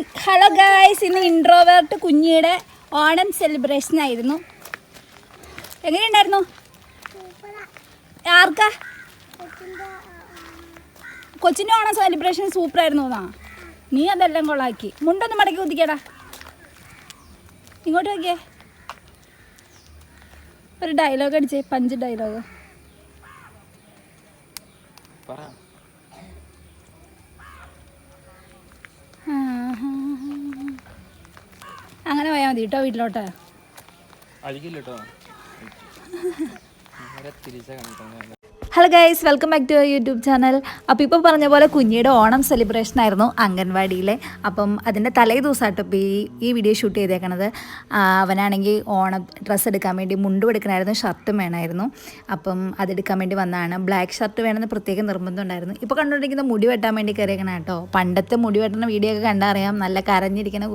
Hello guys ഇന്ന് introvert കുഞ്ഞിയുടെ Onam celebration ആയിരുന്നു. എങ്ങനെയുണ്ടായിരുന്നു? ആർക്കാ? കൊച്ചിന്റെ ഓണം സെലിബ്രേഷൻ സൂപ്പർ ആയിരുന്നു എന്നാ. നീ അതെല്ലാം കൊള്ളാക്കി. മുണ്ടൊന്ന് മടക്കി കുത്തിക്കടാ. ഇങ്ങോട്ട് നോക്കിയേ. ഒരു ഡയലോഗ് അടിച്ചേ. പഞ്ച് ഡയലോഗ് പറ. അങ്ങനെ പോയാൽ മതി കേട്ടോ വീട്ടിലോട്ട്. കാണിക്കണം hello guys welcome back to YouTube channel അപ്പോൾ ഇപ്പോൾ പറഞ്ഞ പോലെ കുഞ്ഞിയുടെ ഓണം സെലിബ്രേഷൻ ആയിരുന്നു അംഗൻവാടിയിലെ. അപ്പം അതിന്റെ തലേ ദിവസമായിട്ട് ഇപ്പോൾ ഈ ഈ വീഡിയോ ഷൂട്ട് ചെയ്തേക്കണത്. അവനാണെങ്കിൽ ഓണം ഡ്രസ്സ് എടുക്കാൻ വേണ്ടി മുണ്ടും എടുക്കണമായിരുന്നു ഷർട്ടും വേണമായിരുന്നു അപ്പം അതെടുക്കാൻ വേണ്ടി വന്നതാണ് ബ്ലാക്ക് ഷർട്ട് വേണമെന്ന് പ്രത്യേക നിർബന്ധം ഉണ്ടായിരുന്നു. ഇപ്പോൾ കണ്ടുകൊണ്ടിരിക്കുന്ന മുടി വെട്ടാൻ വേണ്ടി കയറിയേക്കണം കേട്ടോ. പണ്ടത്തെ മുടി വെട്ടുന്ന വീഡിയോ ഒക്കെ കണ്ടറിയാം. നല്ല കരഞ്ഞിരിക്കുന്ന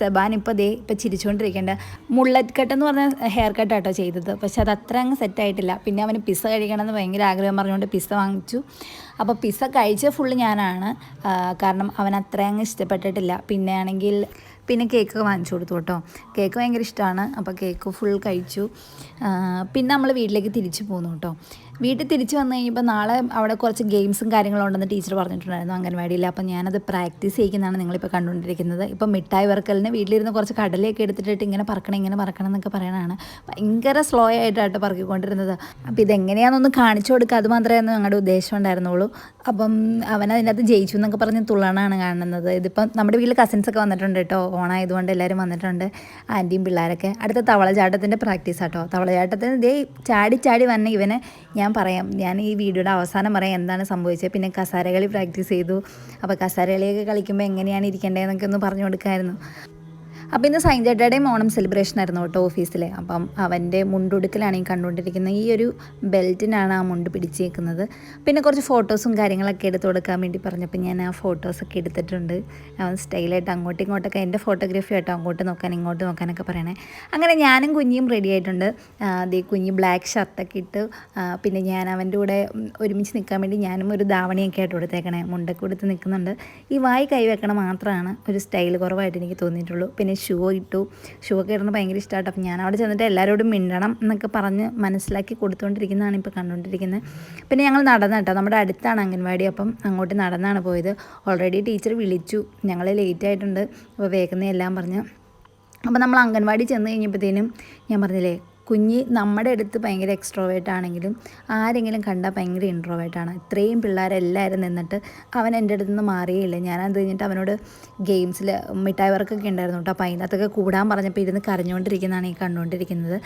സെബാൻ ഇപ്പോൾ ദേ ഇപ്പോൾ ചിരിച്ചുകൊണ്ടിരിക്കേണ്ട മുള്ളറ്റ് കട്ട് എന്ന് പറഞ്ഞ ഹെയർ കട്ട് കേട്ടോ ചെയ്തത്. പക്ഷെ അത് അത്ര അങ്ങ് സെറ്റായിട്ടില്ല പിന്നെ അവന് പിസ കഴിക്കണമെന്ന് ഭയങ്കര ആഗ്രഹം പറഞ്ഞുകൊണ്ട് പിസ്സ വാങ്ങിച്ചു. അപ്പോൾ പിസ്സ കഴിച്ച ഫുള്ള് ഞാനാണ്. കാരണം അവൻ അത്ര അങ്ങ് ഇഷ്ടപ്പെട്ടിട്ടില്ല. പിന്നെ ആണെങ്കിൽ പിന്നെ കേക്ക് വാങ്ങിച്ചു കൊടുത്തു കേട്ടോ. കേക്ക് ഭയങ്കര ഇഷ്ടമാണ്. അപ്പോൾ കേക്ക് ഫുൾ കഴിച്ചു. പിന്നെ നമ്മൾ വീട്ടിലേക്ക് തിരിച്ചു പോന്നു കേട്ടോ. വീട്ടിൽ തിരിച്ചു വന്നു കഴിഞ്ഞപ്പോൾ നാളെ അവിടെ കുറച്ച് ഗെയിംസും കാര്യങ്ങളും ഉണ്ടെന്ന് ടീച്ചർ പറഞ്ഞിട്ടുണ്ടായിരുന്നു അംഗൻവാടിയിൽ. അപ്പോൾ ഞാനത് പ്രാക്ടീസ് ചെയ്യിക്കുന്നതാണ് നിങ്ങളിപ്പോൾ കണ്ടുകൊണ്ടിരിക്കുന്നത്. ഇപ്പോൾ മിഠായി വറുക്കലിന് വീട്ടിലിരുന്ന് കുറച്ച് കടലയൊക്കെ എടുത്തിട്ട് ഇങ്ങനെ പറക്കണം ഇങ്ങനെ പറക്കണം എന്നൊക്കെ പറയണതാണ്. ഭയങ്കര സ്ലോ ആയിട്ടാണ് പറക്കിക്കൊണ്ടിരുന്നത്. അപ്പോൾ ഇതെങ്ങനെയാണെന്നൊന്ന് കാണിച്ചു കൊടുക്കുക. അത് മാത്രമേ ഞങ്ങളുടെ ഉദ്ദേശം ഉണ്ടായിരുന്നുള്ളൂ. അപ്പം അവൻ അതിനകത്ത് ജയിച്ചു എന്നൊക്കെ പറഞ്ഞ് തുള്ളണാണ് കാണുന്നത്. ഇതിപ്പം നമ്മുടെ വീട്ടിൽ കസിൻസൊക്കെ വന്നിട്ടുണ്ട് കേട്ടോ. ഓണായതുകൊണ്ട് എല്ലാവരും വന്നിട്ടുണ്ട്. ആന്റിയും പിള്ളേരൊക്കെ. അടുത്ത തവളചാട്ടത്തിന്റെ പ്രാക്ടീസ് ആട്ടോ തവളചാട്ടത്തിന് ഇതേ ചാടി ചാടി വന്ന ഇവനെ ഞാൻ പറയാം. ഞാൻ ഈ വീഡിയോയുടെ അവസാനം പറയാം എന്താണ് സംഭവിച്ചത്. പിന്നെ കസാരകളി പ്രാക്ടീസ് ചെയ്തു. അപ്പോൾ കസാരകളിയൊക്കെ കളിക്കുമ്പോൾ എങ്ങനെയാണ് ഇരിക്കേണ്ടതെന്നൊക്കെ ഒന്ന് പറഞ്ഞു കൊടുക്കായിരുന്നു. അപ്പോൾ ഇന്ന് സൈൻ ചേട്ടയുടെയും ഓണം സെലിബ്രേഷൻ ആയിരുന്നു കേട്ടോ ഓഫീസിൽ അപ്പം അവന്റെ മുണ്ടുടുക്കലാണ് ഈ കണ്ടുകൊണ്ടിരിക്കുന്നത്. ഈ ഒരു ബെൽറ്റിനാണ് ആ മുണ്ട് പിടിച്ചേക്കുന്നത്. പിന്നെ കുറച്ച് ഫോട്ടോസും കാര്യങ്ങളൊക്കെ എടുത്ത് കൊടുക്കാൻ വേണ്ടി പറഞ്ഞപ്പോൾ ഞാൻ ആ ഫോട്ടോസൊക്കെ എടുത്തിട്ടുണ്ട്. അവൻ സ്റ്റൈലായിട്ട് അങ്ങോട്ടും ഇങ്ങോട്ടൊക്കെ എന്റെ ഫോട്ടോഗ്രാഫി ആയിട്ടോ അങ്ങോട്ട് നോക്കാൻ ഇങ്ങോട്ട് നോക്കാനൊക്കെ പറയണേ. അങ്ങനെ ഞാനും കുഞ്ഞിയും റെഡി ആയിട്ടുണ്ട്. അതേ കുഞ്ഞ് ബ്ലാക്ക് ഷർട്ടൊക്കെ ഇട്ട് പിന്നെ ഞാൻ അവന്റെ കൂടെ ഒരുമിച്ച് നിൽക്കാൻ വേണ്ടി ഞാനും ഒരു ധാവണിയൊക്കെ ആയിട്ട് കൊടുത്തേക്കണേ. മുണ്ടൊക്കെ കൊടുത്ത് നിൽക്കുന്നുണ്ട്. ഈ വായി കൈവെക്കണം മാത്രമാണ് ഒരു സ്റ്റൈൽ കുറവായിട്ട് എനിക്ക് തോന്നിയിട്ടുള്ളൂ. പിന്നെ ഷൂ ഇട്ടു. ഷൂ ഒക്കെ ഇടുന്നത് ഭയങ്കര ഇഷ്ടമായിട്ട് അപ്പം ഞാൻ അവിടെ ചെന്നിട്ട് എല്ലാവരോടും മിണ്ടണം എന്നൊക്കെ പറഞ്ഞ് മനസ്സിലാക്കി കൊടുത്തുകൊണ്ടിരിക്കുന്നതാണ് ഇപ്പോൾ കണ്ടുകൊണ്ടിരിക്കുന്നത് പിന്നെ ഞങ്ങൾ നടന്ന കേട്ടോ. നമ്മുടെ അടുത്താണ് അംഗൻവാടി. അപ്പം അങ്ങോട്ട് നടന്നാണ് പോയത്. ഓൾറെഡി ടീച്ചർ വിളിച്ചു. ഞങ്ങൾ ലേറ്റ് ആയിട്ടുണ്ട്. അപ്പോൾ വേഗം എല്ലാം പറഞ്ഞ്. അപ്പോൾ നമ്മൾ അംഗൻവാടി ചെന്ന് കഴിഞ്ഞപ്പോഴത്തേനും ഞാൻ പറഞ്ഞില്ലേ കുഞ്ഞ് നമ്മുടെ അടുത്ത് ഭയങ്കര എക്സ്ട്രോവേറ്റ് ആണെങ്കിലും ആരെങ്കിലും കണ്ടാൽ ഭയങ്കര ഇൻട്രോവേറ്റാണ് ഇത്രയും പിള്ളേരെല്ലാവരും നിന്നിട്ട് അവൻ എന്റെ അടുത്ത് നിന്ന് മാറിയില്ല ഞാനത് കഴിഞ്ഞിട്ട് അവനോട് ഗെയിംസിൽ മിഠായി വർക്കൊക്കെ ഉണ്ടായിരുന്നു കേട്ടോ അപ്പോൾ അതിനകത്തൊക്കെ കൂടാൻ പറഞ്ഞപ്പോൾ ഇരുന്ന് കരഞ്ഞുകൊണ്ടിരിക്കുന്നതാണ് ഈ കണ്ടുകൊണ്ടിരിക്കുന്നത്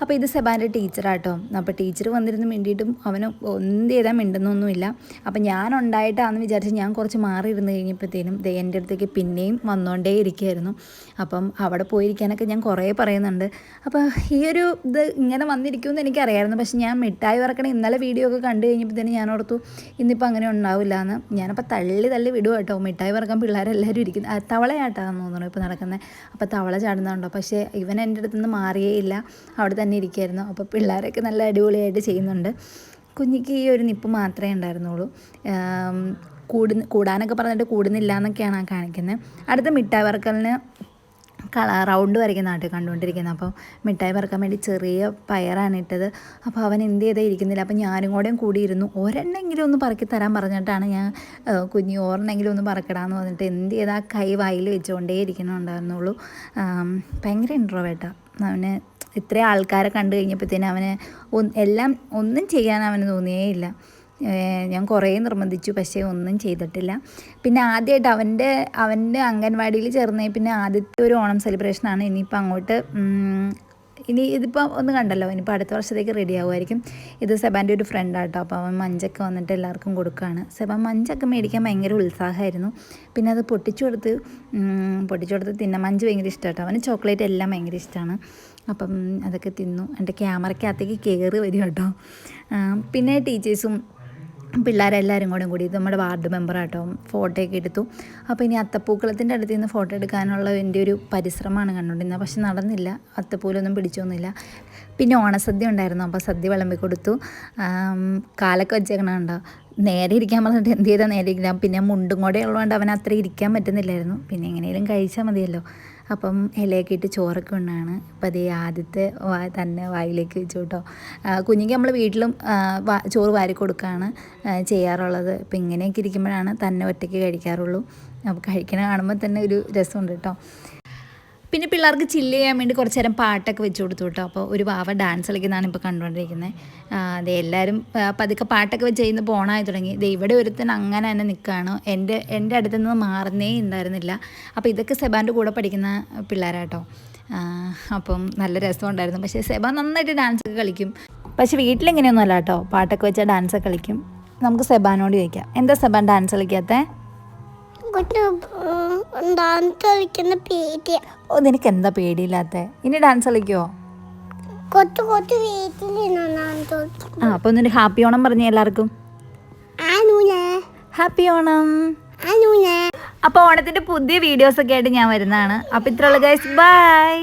അപ്പോൾ ഇത് സെബാന്റെ ടീച്ചറാട്ടോ അപ്പോൾ ടീച്ചർ വന്നിരുന്ന് മിണ്ടിയിട്ടും അവന് ഒന്നും ചെയ്താൽ മിണ്ടുന്നൊന്നുമില്ല. അപ്പോൾ ഞാൻ ഉണ്ടായിട്ടാണെന്ന് വിചാരിച്ച് ഞാൻ കുറച്ച് മാറി ഇരുന്ന് കഴിഞ്ഞപ്പോഴത്തേനും എന്റെ അടുത്തേക്ക് പിന്നെയും വന്നുകൊണ്ടേ ഇരിക്കുകയായിരുന്നു അപ്പം അവിടെ പോയിരിക്കാനൊക്കെ ഞാൻ കുറേ പറയുന്നുണ്ട്. അപ്പോൾ ഈ ഒരു ഇത് ഇങ്ങനെ വന്നിരിക്കുമെന്ന് എനിക്കറിയായിരുന്നു. പക്ഷെ ഞാൻ മിഠായി വറക്കണ ഇന്നലെ വീഡിയോ ഒക്കെ കണ്ടു കഴിഞ്ഞപ്പോഴത്തേനും ഞാൻ ഓർത്തു ഇന്നിപ്പോൾ അങ്ങനെ ഉണ്ടാവില്ല എന്ന് ഞാനപ്പോൾ തള്ളി തള്ളി വിടുക കേട്ടോ. മിഠായി വറക്കാൻ പിള്ളേരെല്ലാവരും ഇരിക്കുന്നു. തവളയാട്ടാന്ന് തോന്നുന്നു ഇപ്പോൾ നടക്കുന്നത് അപ്പോൾ തവള ചാടുന്നുണ്ടോ പക്ഷേ ഇവൻ എന്റെ അടുത്ത് നിന്ന് മാറിയേ ഇല്ല. അവിടെ തന്നെ ഇരിക്കുമായിരുന്നു അപ്പോൾ പിള്ളേരൊക്കെ നല്ല അടിപൊളിയായിട്ട് ചെയ്യുന്നുണ്ട്. കുഞ്ഞിക്ക് ഈ ഒരു നിപ്പ് മാത്രമേ ഉണ്ടായിരുന്നുള്ളൂ. കൂടുന്ന കൂടു കൂടാനൊക്കെ പറഞ്ഞിട്ട് കൂടുന്നില്ല എന്നൊക്കെയാണ് കാണിക്കുന്നത് അടുത്ത മിഠായി വറക്കലിന് കള റൗണ്ട് വരയ്ക്കുന്ന നാട്ടിൽ കണ്ടുകൊണ്ടിരിക്കുന്നത് അപ്പോൾ മിഠായി പറക്കാൻ വേണ്ടി ചെറിയ പയറാണ് ഇട്ടത്. അപ്പോൾ അവൻ എന്ത് ചെയ്തേ ഇരിക്കുന്നില്ല. അപ്പോൾ ഞാനും കൂടെയും കൂടിയിരുന്നു. ഒരെണ്ണെങ്കിലും ഒന്ന് പറക്കി തരാൻ പറഞ്ഞിട്ടാണ് ഞാൻ കുഞ്ഞു ഓരെണ്ണെങ്കിലും ഒന്ന് പറക്കടാന്ന് പറഞ്ഞിട്ട് എന്ത് ചെയ്താൽ കൈ വായിൽ വെച്ചുകൊണ്ടേ ഇരിക്കുന്നുണ്ടായിരുന്നുള്ളൂ. ഭയങ്കര ഇൻട്രോവേട്ടാ അവന് ഇത്രയും ആൾക്കാരെ കണ്ടു കഴിഞ്ഞപ്പോഴത്തേനും അവന് എല്ലാം ഒന്നും ചെയ്യാൻ അവന് തോന്നിയേയില്ല ഏഹ് ഞാൻ കുറേ നിർബന്ധിച്ചു പക്ഷേ ഒന്നും ചെയ്തിട്ടില്ല. പിന്നെ ആദ്യമായിട്ട് അവന്റെ അവന്റെ അംഗൻവാടിയിൽ ചേർന്നേ പിന്നെ ആദ്യത്തെ ഒരു ഓണം സെലിബ്രേഷനാണ് ഇനിയിപ്പോൾ അങ്ങോട്ട് ഇനി ഇതിപ്പോൾ ഒന്ന് കണ്ടല്ലോ ഇനിയിപ്പോൾ അടുത്ത വർഷത്തേക്ക് റെഡി ആവുമായിരിക്കും. ഇത് സെബാന്റെ ഒരു ഫ്രണ്ടാട്ടോ അപ്പോൾ അവൻ മഞ്ചൊക്കെ വന്നിട്ട് എല്ലാവർക്കും കൊടുക്കുകയാണ്. സെബാൻ മഞ്ചൊക്കെ മേടിക്കാൻ ഭയങ്കര ഉത്സാഹമായിരുന്നു. പിന്നെ അത് പൊട്ടിച്ചു കൊടുത്ത് പൊട്ടിച്ചു കൊടുത്ത് തിന്ന മഞ്ച് ഭയങ്കര ഇഷ്ടമാട്ടോ. അവന് ചോക്ലേറ്റ് എല്ലാം ഭയങ്കര ഇഷ്ടമാണ്. അപ്പം അതൊക്കെ തിന്നു. എന്റെ ക്യാമറയ്ക്കകത്തേക്ക് കയറി വരും കേട്ടോ. പിന്നെ ടീച്ചേഴ്സും പിള്ളേരെല്ലാവരും കൂടെ കൂടി നമ്മുടെ വാർഡ് മെമ്പറാട്ടോ ഫോട്ടോ ഒക്കെ എടുത്തു. അപ്പോൾ ഇനി അത്തപ്പൂക്കളത്തിന്റെ അടുത്ത് നിന്ന് ഫോട്ടോ എടുക്കാനുള്ള എന്റെ ഒരു പരിശ്രമമാണ് കണ്ടുകൊണ്ടിരുന്നത്. പക്ഷെ നടന്നില്ല. അത്തപ്പൂലൊന്നും പിടിച്ചൊന്നുമില്ല. പിന്നെ ഓണസദ്യ ഉണ്ടായിരുന്നു. അപ്പോൾ സദ്യ വിളമ്പി കൊടുത്തു. കാലൊക്കെ വെച്ചേക്കണുണ്ടോ നേരെ ഇരിക്കാൻ പറഞ്ഞിട്ട് എന്ത് ചെയ്താൽ നേരെ ഇരിക്കാം പിന്നെ മുണ്ടും കൂടെ ഉള്ളതുകൊണ്ട് അവൻ അത്ര ഇരിക്കാൻ പറ്റുന്നില്ലായിരുന്നു. പിന്നെ എങ്ങനെയും കഴിച്ചാൽ മതിയല്ലോ. അപ്പം ഇലയൊക്കെ ഇട്ട് ചോറൊക്കെ ഉണ്ടാണ് അപ്പം അതേ ആദ്യത്തെ തന്നെ വായിലേക്ക് വെച്ചു കേട്ടോ. കുഞ്ഞിക്ക് നമ്മൾ വീട്ടിലും ചോറ് വാരി കൊടുക്കുകയാണ് ചെയ്യാറുള്ളത്. അപ്പം ഇങ്ങനെയൊക്കെ ഇരിക്കുമ്പോഴാണ് തന്നെ ഒറ്റയ്ക്ക് കഴിക്കാറുള്ളൂ. അപ്പോൾ കഴിക്കണ കാണുമ്പോൾ തന്നെ ഒരു രസമുണ്ട് കേട്ടോ. പിന്നെ പിള്ളേർക്ക് ചില്ല് ചെയ്യാൻ വേണ്ടി കുറച്ച് നേരം പാട്ടൊക്കെ വെച്ച് കൊടുത്തു കേട്ടോ. അപ്പോൾ ഒരു വാവ ഡാൻസ് കളിക്കുന്നതാണ് ഇപ്പോൾ കണ്ടുകൊണ്ടിരിക്കുന്നത്. അതെ എല്ലാവരും പതുക്കെ പാട്ടൊക്കെ വെച്ച് ചെയ്യുന്ന പോണായി തുടങ്ങി. ഇത് ഇവിടെ ഒരുത്തൻ അങ്ങനെ തന്നെ നിൽക്കുകയാണ്. എന്റെ എന്റെ അടുത്ത് നിന്ന് മാറുന്നേ ഉണ്ടായിരുന്നില്ല. അപ്പോൾ ഇതൊക്കെ സെബാന്റെ കൂടെ പഠിക്കുന്ന പിള്ളേരാട്ടോ. അപ്പം നല്ല രസമുണ്ടായിരുന്നു. പക്ഷേ സെബ നന്നായിട്ട് ഡാൻസ് ഒക്കെ കളിക്കും. പക്ഷേ വീട്ടിലെങ്ങനെയൊന്നും അല്ല കേട്ടോ. പാട്ടൊക്കെ വെച്ചാൽ ഡാൻസ് ഒക്കെ കളിക്കും. നമുക്ക് സെബാനോട് ചോദിക്കാം. എന്താ സെബാൻ ഡാൻസ് കളിക്കാത്തേ കൊച്ചു ഡാൻസ് കളിക്കുന്ന പേടിയ. ഓ നിനക്ക് എന്താ പേടിയില്ലാത്ത? ഇനി ഡാൻസ് കളിക്കോ? കൊച്ചു വീട്ടിലിരുന്ന് ഡാൻസ് ആ അപ്പോൾ ഒന്നിന് ഹാപ്പി ഓണം പറഞ്ഞേ എല്ലാവർക്കും. ഹാപ്പി ഓണം. അപ്പൊ അപ്പോൾ ഓണത്തിന്റെ പുതിയ വീഡിയോസ് ഒക്കെ ആയിട്ട് ഞാൻ വരുന്നതാണ്. അപ്പോൾ ഇത്രയുള്ള ഗൈസ് ബൈ